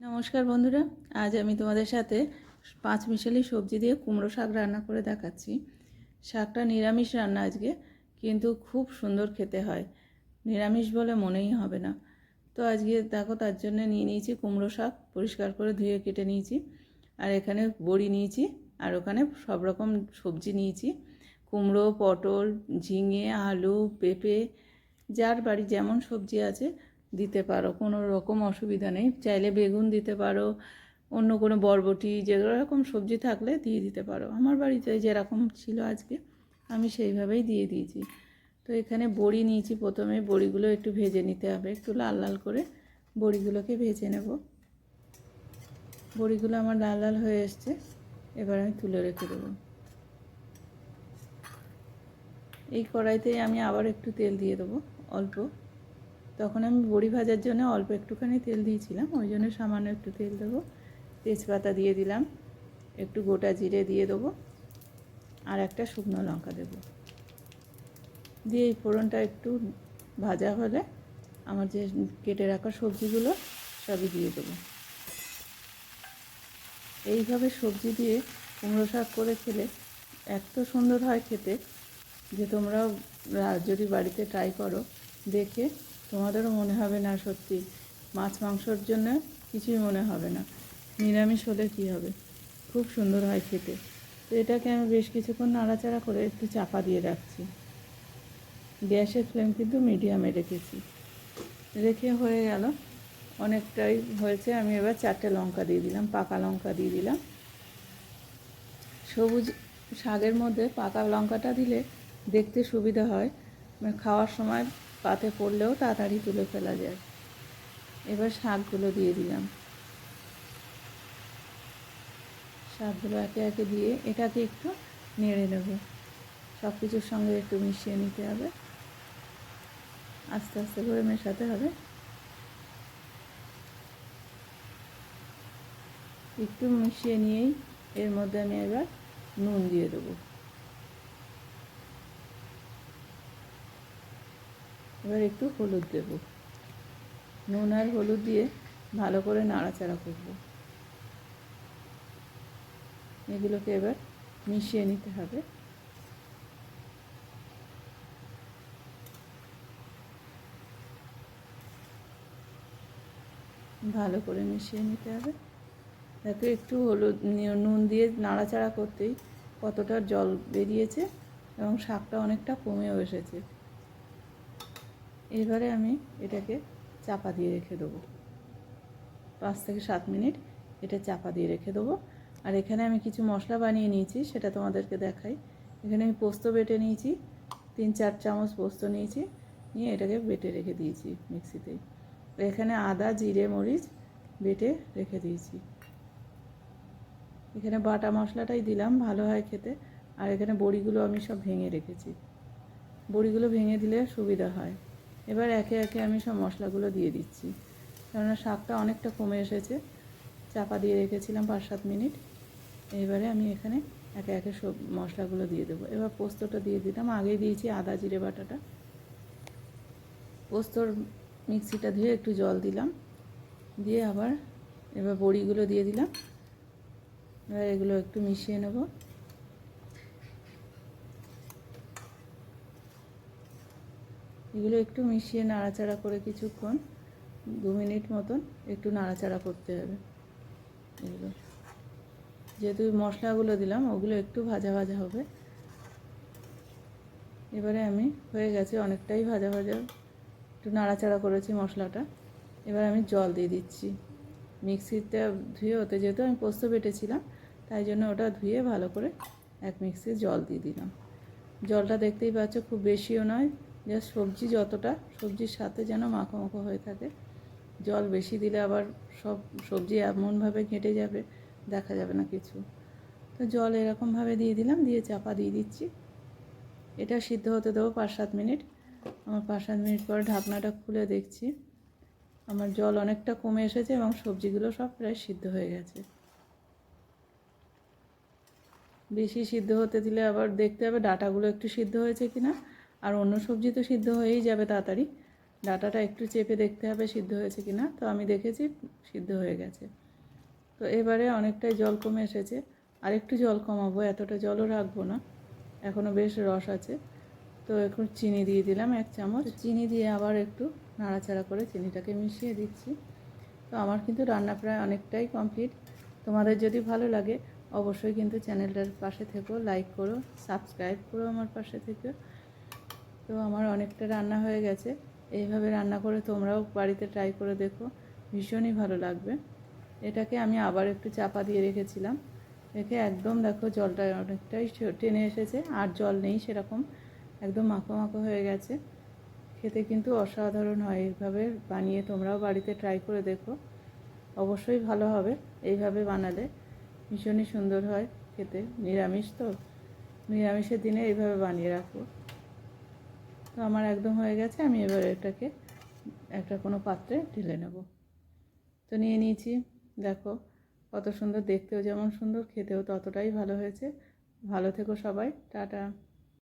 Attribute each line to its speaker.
Speaker 1: নমস্কার বন্ধুরা, আজ আমি তোমাদের সাথে পাঁচ মিশালি সবজি দিয়ে কুমড়ো শাক রান্না করে দেখাচ্ছি। শাকটা নিরামিষ রান্না আজকে, কিন্তু খুব সুন্দর খেতে হয়। নিরামিষ বলে মনেই হবে না। তো আজকে দেখো তার জন্য নিয়ে নিয়েছি কুমড়ো শাক, পরিষ্কার করে ধুয়ে কেটে নিয়েছি। আর এখানে বড়ি নিয়েছি, আর ওখানে সব রকম সবজি নিয়েছি। কুমড়ো, পটল, ঝিঙে, আলু, পেঁপে, যার বাড়ি যেমন সবজি আছে দিতে পারো, কোনো রকম অসুবিধা নেই। চাইলে বেগুন দিতে পারো, অন্য কোনো বরবটি যেরকম সবজি থাকলে দিয়ে দিতে পারো। আমার বাড়িতে যেরকম ছিল আজকে, আমি সেইভাবেই দিয়ে দিয়েছি। তো এখানে বড়ি নিয়েছি প্রথমে, বড়িগুলো একটু ভেজে নিতে হবে। একটু লাল লাল করে বড়িগুলোকে ভেজে নেব। বড়িগুলো আমার লাল লাল হয়ে এসছে, এবার আমি তুলে রেখে দেবো। এই কড়াইতে আমি আবার একটু তেল দিয়ে দেবো, অল্প। তখন আমি বড়ি ভাজার জন্য অল্প একটুখানি তেল দিয়েছিলাম, ওই জন্য সামান্য একটু তেল দেবো। তেজপাতা দিয়ে দিলাম, একটু গোটা জিরে দিয়ে দেবো, আর একটা শুকনো লঙ্কা দেবো। দিয়ে এই ফোড়নটা একটু ভাজা হলে আমার যে কেটে রাখা সবজিগুলো সবই দিয়ে দেবো। এইভাবে সবজি দিয়ে কুমড়ো শাক করে খেলে এত সুন্দর হয় খেতে যে তোমরাও যদি বাড়িতে ট্রাই করো, দেখে তোমাদেরও মনে হবে না সত্যি। মাছ মাংসর জন্য কিছুই মনে হবে না। নিরামিষ হলে কী হবে? খুব সুন্দর হয় খেতে। তো এটাকে আমি বেশ কিছুক্ষণ নাড়াচাড়া করে একটু চাপা দিয়ে রাখছি। গ্যাসের ফ্লেম কিন্তু মিডিয়ামে রেখেছি। রেখে হয়ে গেল। অনেকটাই হয়েছে। আমি এবার চারটে লঙ্কা দিয়ে দিলাম, পাকা লঙ্কা দিয়ে দিলাম। সবুজ শাকের মধ্যে পাকা লঙ্কাটা দিলে দেখতে সুবিধা হয়। মানে খাওয়ার সময় পাতে পড়লেও তাড়াতাড়ি তুলে ফেলা যায়। এবার শাকগুলো দিয়ে দিলাম। শাকগুলো একে একে দিয়ে এটাকে একটু নেড়ে নেব। সব কিছুর সঙ্গে একটু মিশিয়ে নিতে হবে। আস্তে আস্তে করে মেশাতে হবে। একটু মিশিয়ে নিয়েই এর মধ্যে আমি এবার নুন দিয়ে দেবো। এবার একটু হলুদ দেব। নুন আর হলুদ দিয়ে ভালো করে নাড়াচাড়া করব। এগুলোকে এবার মিশিয়ে নিতে হবে। ভালো করে মিশিয়ে নিতে হবে। দেখো একটু হলুদ নুন দিয়ে নাড়াচাড়া করতেই কতটা জল বেরিয়েছে এবং শাকটা অনেকটা কমেও এসেছে। এবারে আমি এটাকে চাপা দিয়ে রেখে দেবো। পাঁচ থেকে সাত মিনিট এটা চাপা দিয়ে রেখে দেবো। আর এখানে আমি কিছু মশলা বানিয়ে নিয়েছি, সেটা তোমাদেরকে দেখাই। এখানে আমি পোস্ত বেটে নিয়েছি, তিন চার চামচ পোস্ত নিয়েছি, নিয়ে এটাকে বেটে রেখে দিয়েছি মিক্সিতেই এখানে আদা, জিরে, মরিচ বেটে রেখে দিয়েছি। এখানে বাটা মশলাটাই দিলাম, ভালো হয় খেতে। আর এখানে বড়িগুলো আমি সব ভেঙে রেখেছি। বড়িগুলো ভেঙে দিলে সুবিধা হয়। এবার একে একে আমি সব মশলাগুলো দিয়ে দিচ্ছি। কেননা শাকটা অনেকটা কমে এসেছে। চাপা দিয়ে রেখেছিলাম পাঁচ সাত মিনিট। এবারে আমি এখানে একে একে সব মশলাগুলো দিয়ে দেবো। এবার পোস্তটা দিয়ে দিতাম আগেই দিয়েছি আদা, জিরে, বাটাটা। পোস্তর মিক্সিটা ধুয়ে একটু জল দিলাম। দিয়ে আবার এবার বড়িগুলো দিয়ে দিলাম। এবার এগুলো একটু মিশিয়ে নেব। এগুলো একটু মিশিয়ে নাড়াচাড়া করে কিছুক্ষণ, দু মিনিট মতন একটু নাড়াচাড়া করতে হবে। এগুলো। যেহেতু মশলাগুলো দিলাম, ওগুলো একটু ভাজা ভাজা হবে। এবারে আমি, হয়ে গেছে অনেকটাই ভাজা ভাজা, একটু নাড়াচাড়া করেছি মশলাটা। এবার আমি জল দিয়ে দিচ্ছি। মিক্সিতে ধুয়ে, ওতে যেহেতু আমি পোস্ত বেটেছিলাম, তাই জন্য ওটা ধুয়ে ভালো করে এক মিক্সি জল দিয়ে দিলাম। জলটা দেখতেই পাচ্ছ খুব বেশিও নয় জাস্ট সবজি যতটা, সবজির সাথে যেন মাখো মাখো হয়ে থাকে। জল বেশি দিলে আবার সব সবজি এমনভাবে ঘেঁটে যাবে, দেখা যাবে না কিছু। তো জল এরকমভাবে দিয়ে দিলাম, দিয়ে চাপা দিয়ে দিচ্ছি। এটা সিদ্ধ হতে দেবো পাঁচ সাত মিনিট। আমার পাঁচ সাত মিনিট পর ঢাকনাটা খুলে দেখছি। আমার জল অনেকটা কমে এসেছে এবং সবজিগুলো সব প্রায় সিদ্ধ হয়ে গেছে। বেশি সিদ্ধ হতে দিলে আবার দেখতে হবে ডাটাগুলো একটু সিদ্ধ হয়েছে কি না আর অন্য সবজি তো সিদ্ধ হয়েই যাবে তাড়াতাড়ি। ডাটাটা একটু চেপে দেখতে হবে সিদ্ধ হয়েছে কি না তো আমি দেখেছি সিদ্ধ হয়ে গেছে। তো এবারে অনেকটাই জল কমে এসেছে। আর একটু জল কমাবো, এতটা জলও রাখব না। এখনও বেশ রস আছে। তো এখন চিনি দিয়ে দিলাম এক চামচ। চিনি দিয়ে আবার একটু নাড়াচাড়া করে চিনিটাকে মিশিয়ে দিচ্ছি। তো আমার কিন্তু রান্না প্রায় অনেকটাই কমপ্লিট। তোমাদের যদি ভালো লাগে, অবশ্যই কিন্তু চ্যানেলটার পাশে থেকো, লাইক করো, সাবস্ক্রাইব করো আমার পাশে থেকে তো আমার অনেকটা রান্না হয়ে গেছে। এইভাবে রান্না করে তোমরাও বাড়িতে ট্রাই করে দেখো। ভীষণই ভালো লাগবে। এটাকে আমি আবার একটু চাপা দিয়ে রেখেছিলাম। রেখে একদম দেখো জলটা অনেকটাই টেনে এসেছে, আর জল নেই সেরকম। একদম মাখো মাখো হয়ে গেছে। খেতে কিন্তু অসাধারণ হয় এইভাবে বানিয়ে তোমরাও বাড়িতে ট্রাই করে দেখো। অবশ্যই ভালো হবে এইভাবে বানালে। ভীষণই সুন্দর হয় খেতে। নিরামিষ তো। নিরামিষের দিনে এইভাবে বানিয়ে রাখো। তো আমার একদম হয়ে গেছে, আমি এবার এটাকে একটা কোনো পাত্রে ঢেলে নেব। তো নিয়ে নিয়েছি, দেখো কত সুন্দর দেখতেও যেমন সুন্দর, খেতেও ততটাই ভালো হয়েছে। ভালো থেকো সবাই, টাটা।